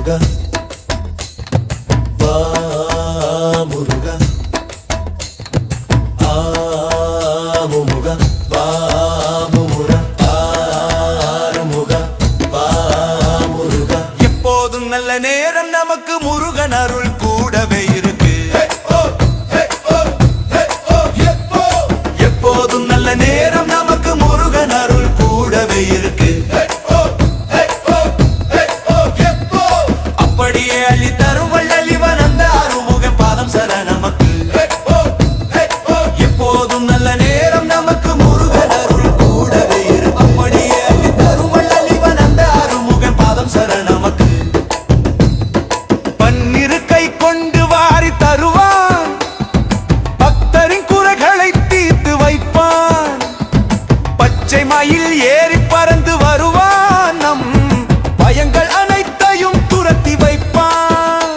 anger மயில் ஏறி பறந்து வருவான் நம் பயங்கள் அனைத்தையும் துரத்தி வைப்பான்.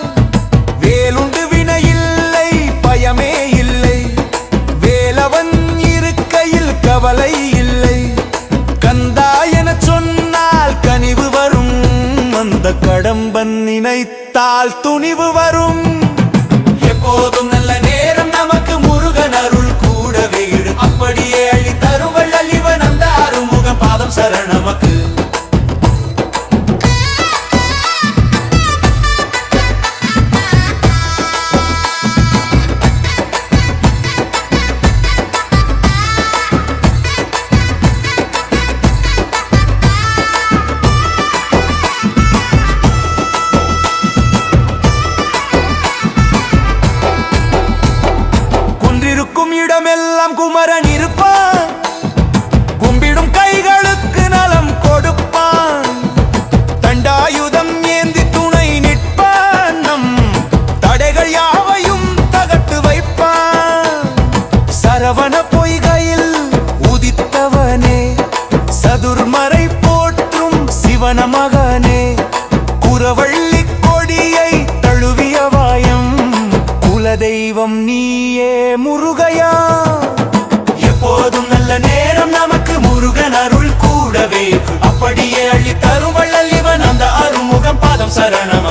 வேலுண்டு வினையில்லை பயமே இல்லை. வேலவன் இருக்கையில் கவலை இல்லை. கந்தா என சொன்னால் கனிவு வரும். அந்த கடம்பன் நினைத்தால் துணிவு வரும். நேரமெல்லாம் குமரன் இருப்பான் சரணம்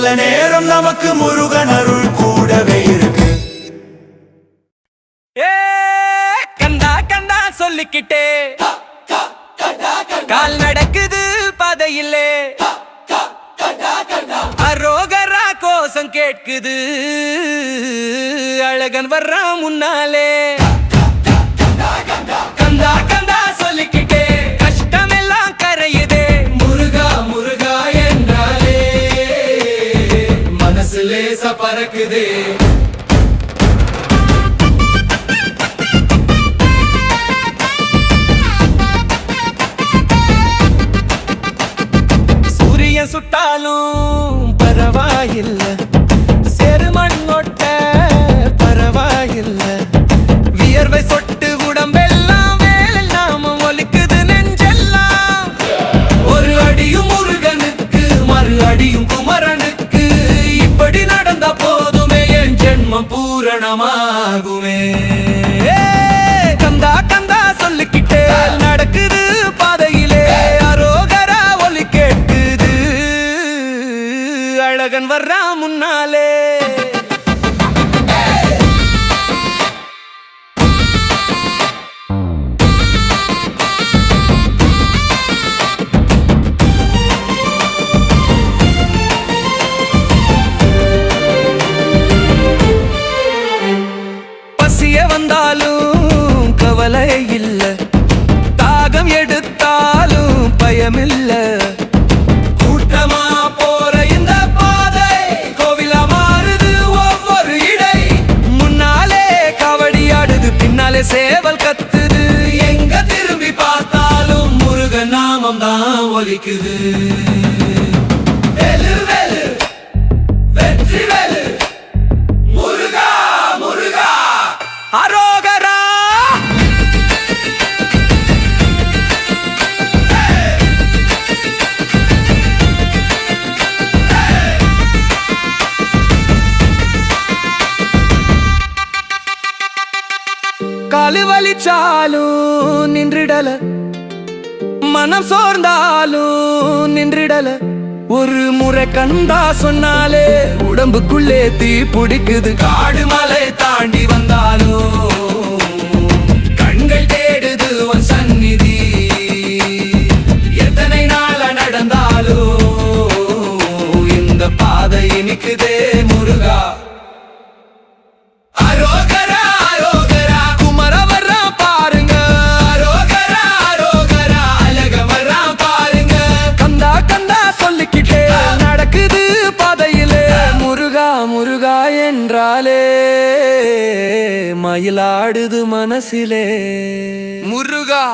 நல்ல நேரம் நமக்கு முருகன் அருள் கூடவே இருக்கு. கண்டா கண்டா சொல்லிக்கிட்டே. கால் நடக்குது பாதையில்லே அரோகரா கோசம் கேட்குது. அழகன் வர்றான் முன்னாலே. சேர்ந்த போதுமே என் ஜென்மம் பூரணமாகுமே. அடிக்குது வேலை ஒரு முறை கண்டா சொன்னாலே உடம்புக்குள்ளே தீ பிடிக்குது. காடு மலை தாண்டி வந்தாலோ கண்கள் தேடுது உன் சந்நிதி. எத்தனை நாள நடந்தாலோ இந்த பாதை இனிக்குதே மனசிலே. முருகா.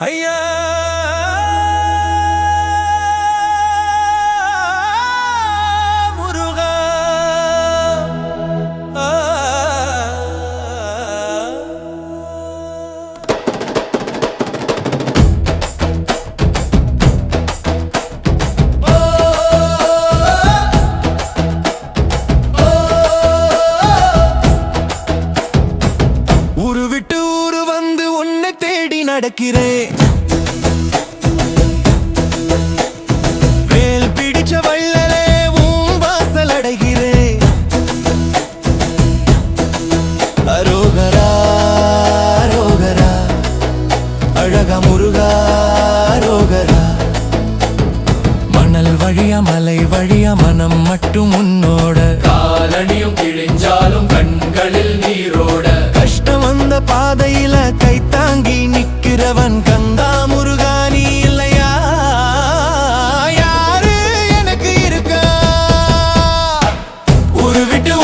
ஐயா. விட்டு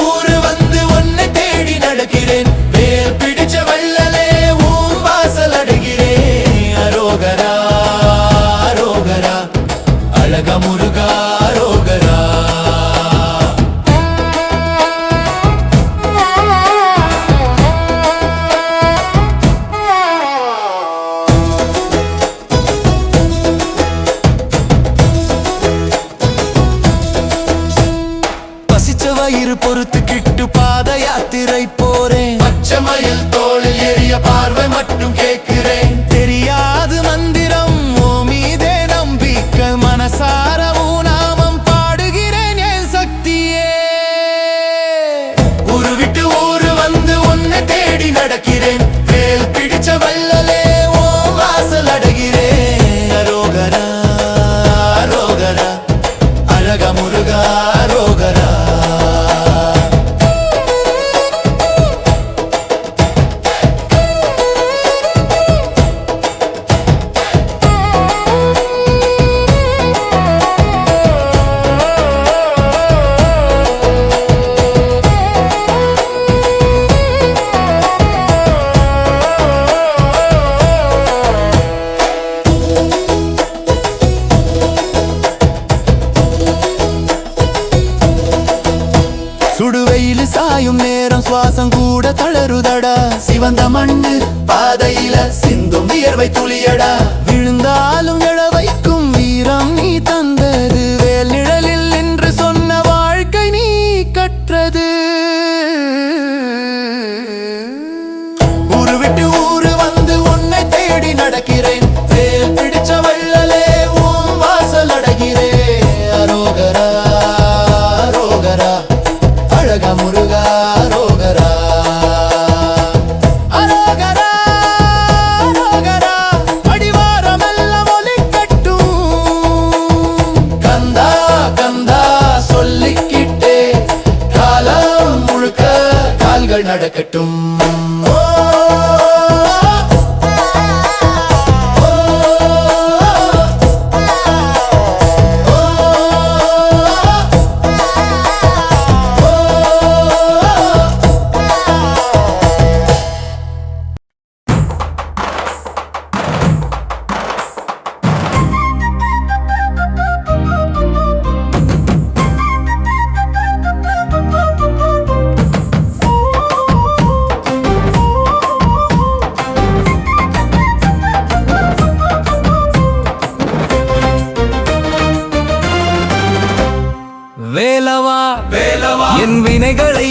என் வினைகளை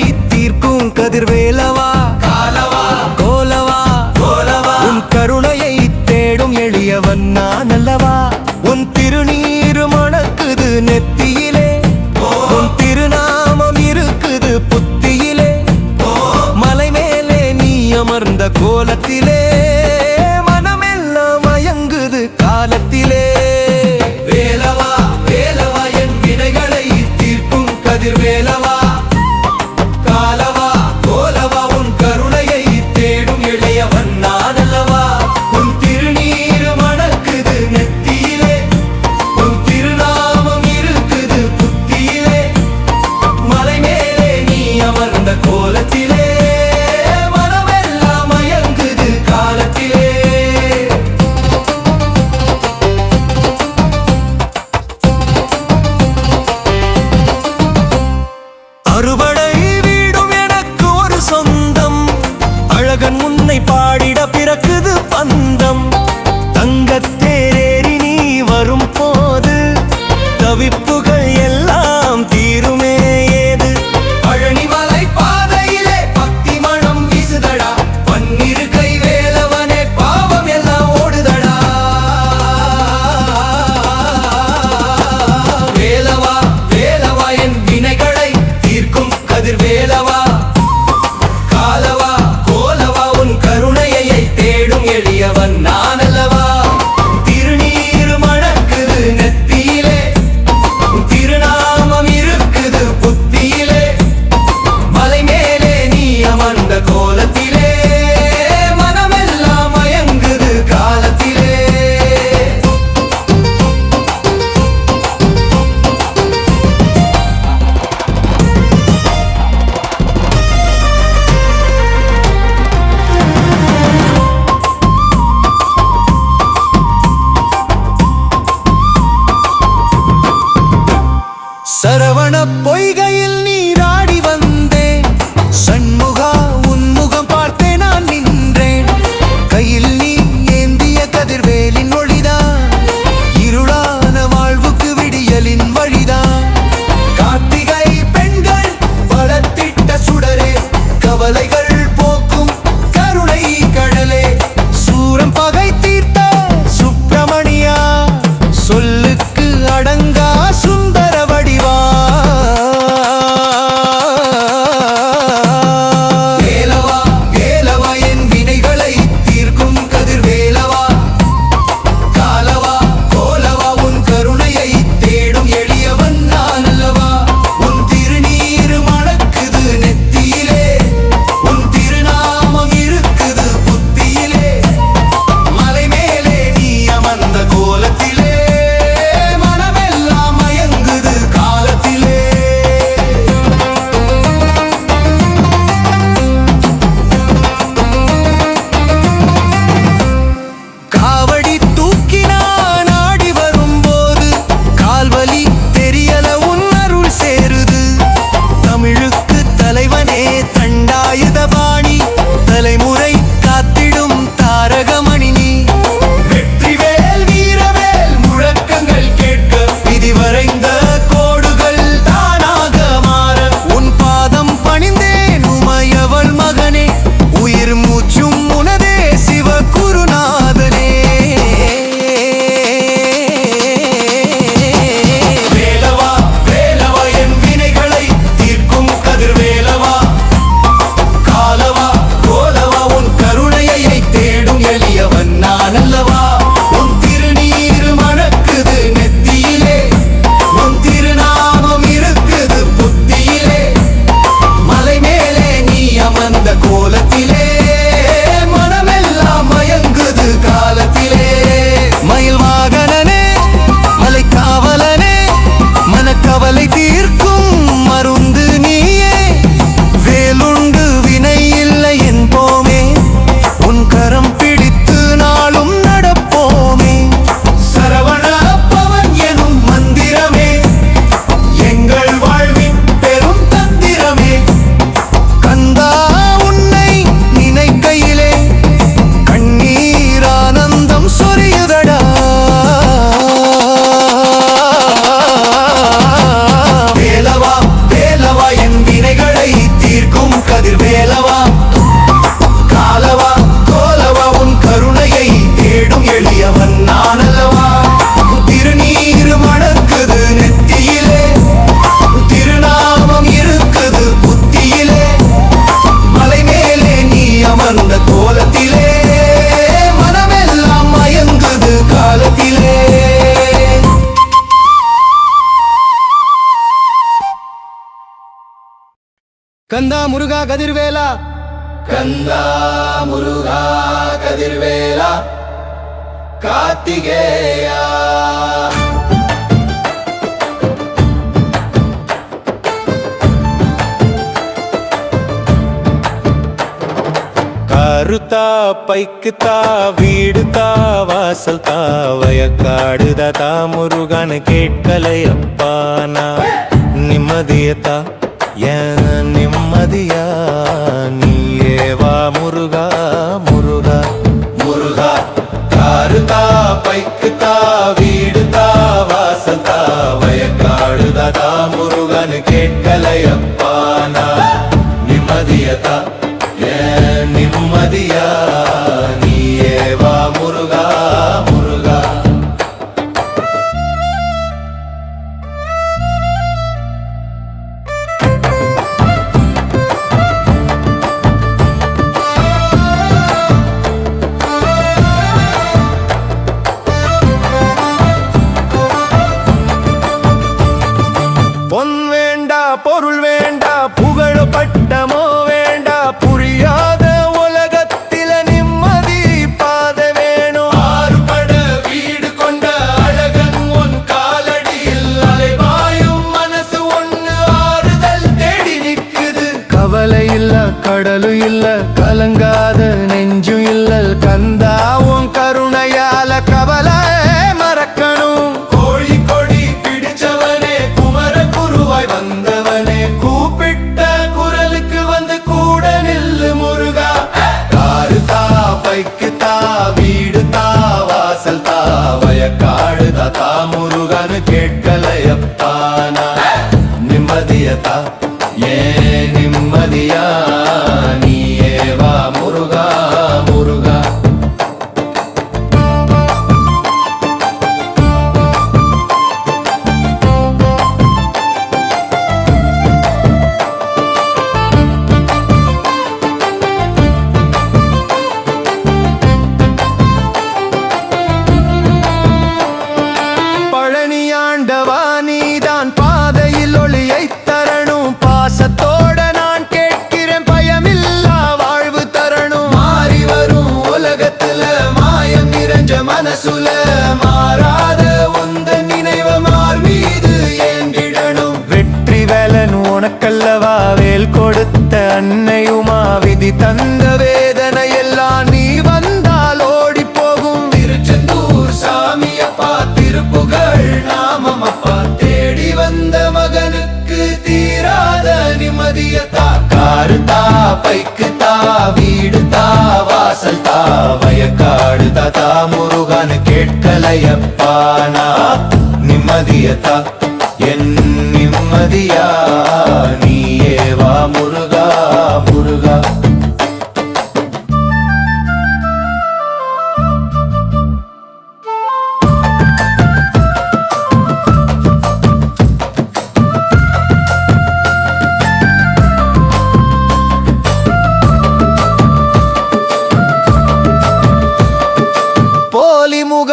கந்தா முருகா கதிர்வேலா. கந்தா முருகா கதிர்வேலா. கார்த்திகேயா. கருத்தா பைக்குத்தா வீடுதா வாசல்தா வயக்காடுதா முருகான்னு கேட்கலையப்பானா நிம்மதியத்தா. என நிம்மதியா நீயேவா முருகா முருகா. முருகா காருதா பைக்குதா வீடுதா வாசதா வயக்காடுதா முருகன் கேட்கலையப்பானா? நிம்மதியதா ஏன் நிம்மதியா? தயப்பானா நிம்மதியதா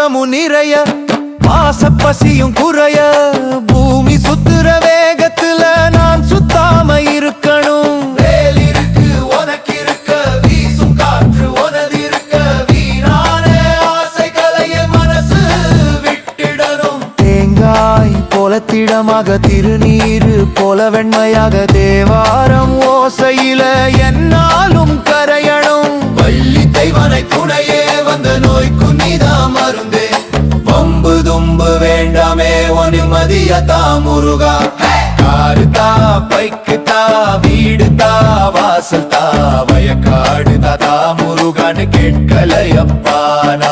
போலி முகமு நிறைய. பாசப்பசியும் குறைய. பூமி சுத்துற வேகத்துல நான் சுத்தாம இருக்கணும். திடமாக திருநீரு போல வெண்மையாக தேவாரம் ஓசையில என்னாலும் கரையணும். வள்ளி தெய்வனை துணையே வந்த நோய்க்கு நீதான் மருந்தே ஒன்னு முருகா? காரு பைக்குதா வீடுதா வாசல்தா? வயக்காடுதா தா கேட்கலையப்பான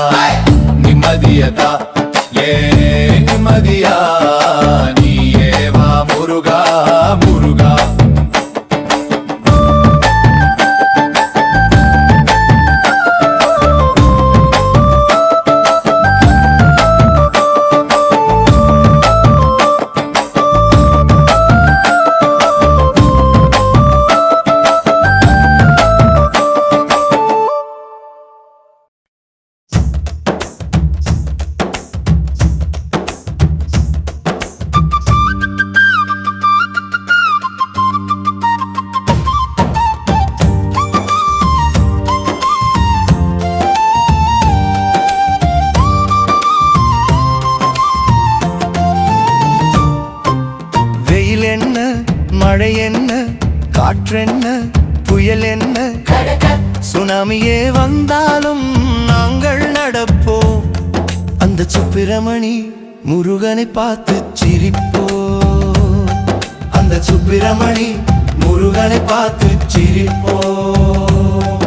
முருகனை பார்த்து சிரிப்போம்.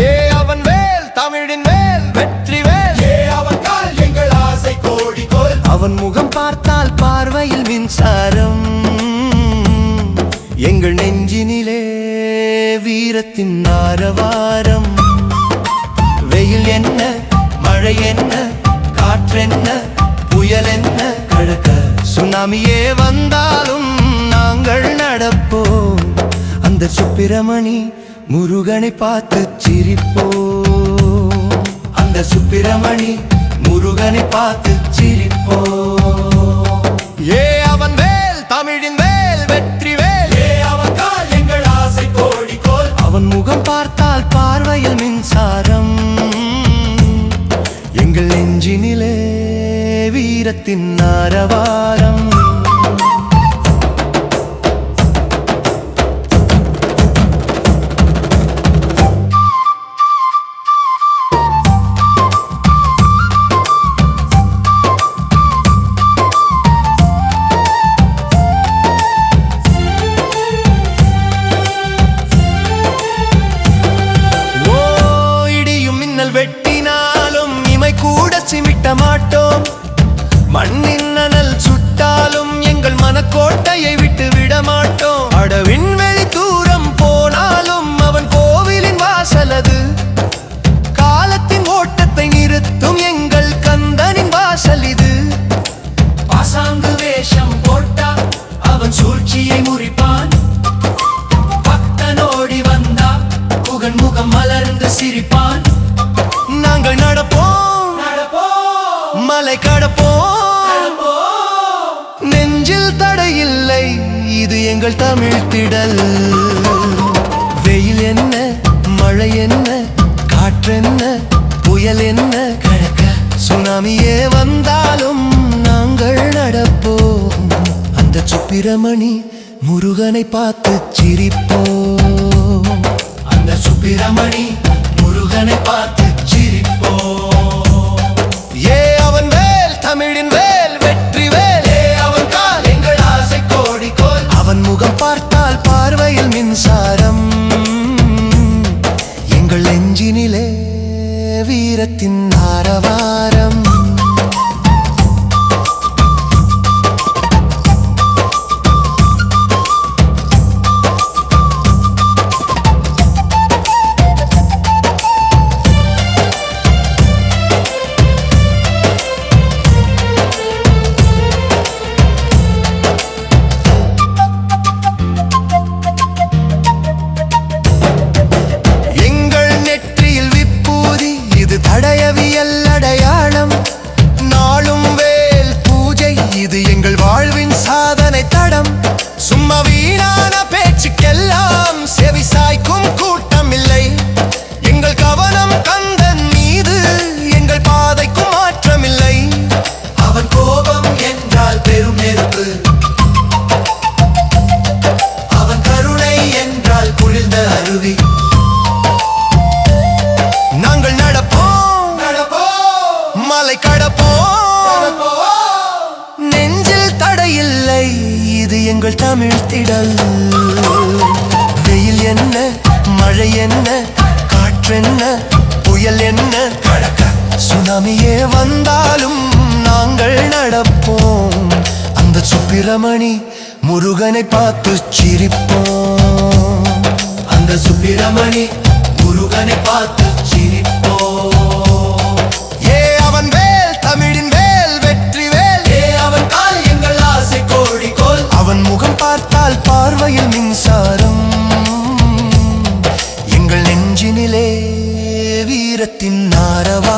ஏ அவன் வேல் தமிழின் வேல் வெற்றி வேல் ஏ அவன் கால் எங்கள் ஆசை கோடி கோல். அவன் முகம் பார்த்தால் பார்வையில் மின்சாரம். எங்கள் நெஞ்சினிலே வீரத்தின் ஆரவாரம். வெயில் என்ன மழை என்ன காற்றென்ன புயல் என்ன கழக்க சுனாமியே வந்தாலும் நாங்கள் நடப்போம். அந்த சுப்பிரமணி முருகனை பார்த்து சிரிப்போம். அந்த சுப்பிரமணி முருகனை பார்த்து சிரிப்போம். ஏ அவன் வேல் தமிழின் வேல் வெற்றி வேல் ஏ அவன் கால் எங்கள் ஆசை கோடி கோல். அவன் முகம் பார்த்தால் பார்வையில் மின்சாரம். எங்கள் நெஞ்சினிலே வீரத்தின் ஆரவாரம். நடப்போம் மலை கடப்போம் நெஞ்சில் தடையில்லை இது எங்கள் தமிழ் திடல். வெயில் என்ன மழை என்ன காற்றென்ன புயல் என்ன? கழக்க சுனாமியே வந்தாலும் நாங்கள் நடப்போம். அந்த சுப்பிரமணி முருகனை பார்த்து சிரிப்போம். அந்த சுப்பிரமணி முருகனை பார்த்து தமிழின் வேல் வெற்றி வேல். அவன் கால். எங்கள் ஆசை கோடி கோல் அவன் முகம் பார்த்தால் பார்வையில் மின்சாரம். எங்கள் நெஞ்சினிலே வீரத்தின் ஆரவாரம். வெயில் என்ன மழை என்ன காற்றென்ன புயல் என்ன? சுனாமியே வந்தாலும் நாங்கள் நடப்போம். அந்த சுப்பிரமணி முருகனை பார்த்து சிரிப்போம். அந்த சுப்பிரமணி முருகனை பார்த்து கண்டால் பார்வையில் மின்சாரம். எங்கள் நெஞ்சினிலே வீரத்தின் ஆரவா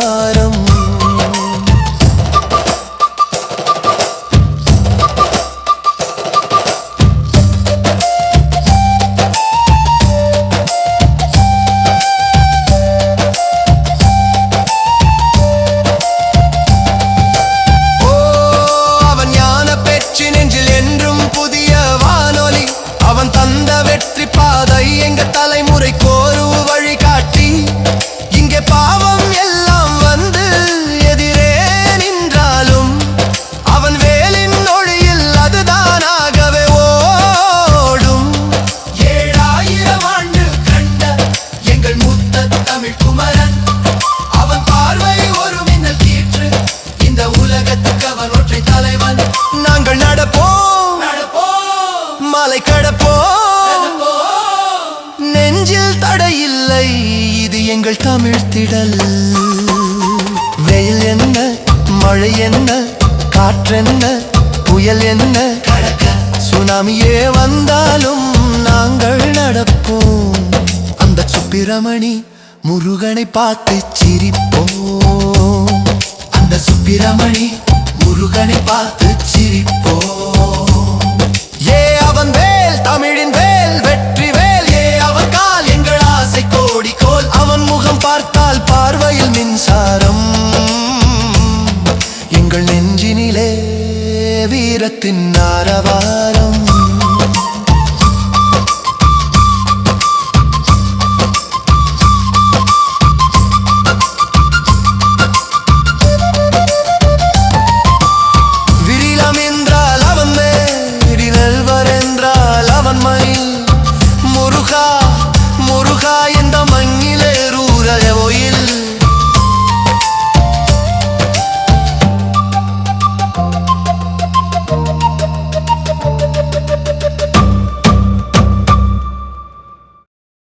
சுப்பிரமணி முருகனை பார்த்து சிரிப்போ ஏ அவன் வேல் தமிழின் வேல் வெற்றி வேல். ஏ அவன் கால் எங்கள் ஆசை கோடி கோல். அவன் முகம் பார்த்தால் பார்வையில் மின்சாரம். எங்கள் நெஞ்சினிலே வீரத்தின் ஆரவார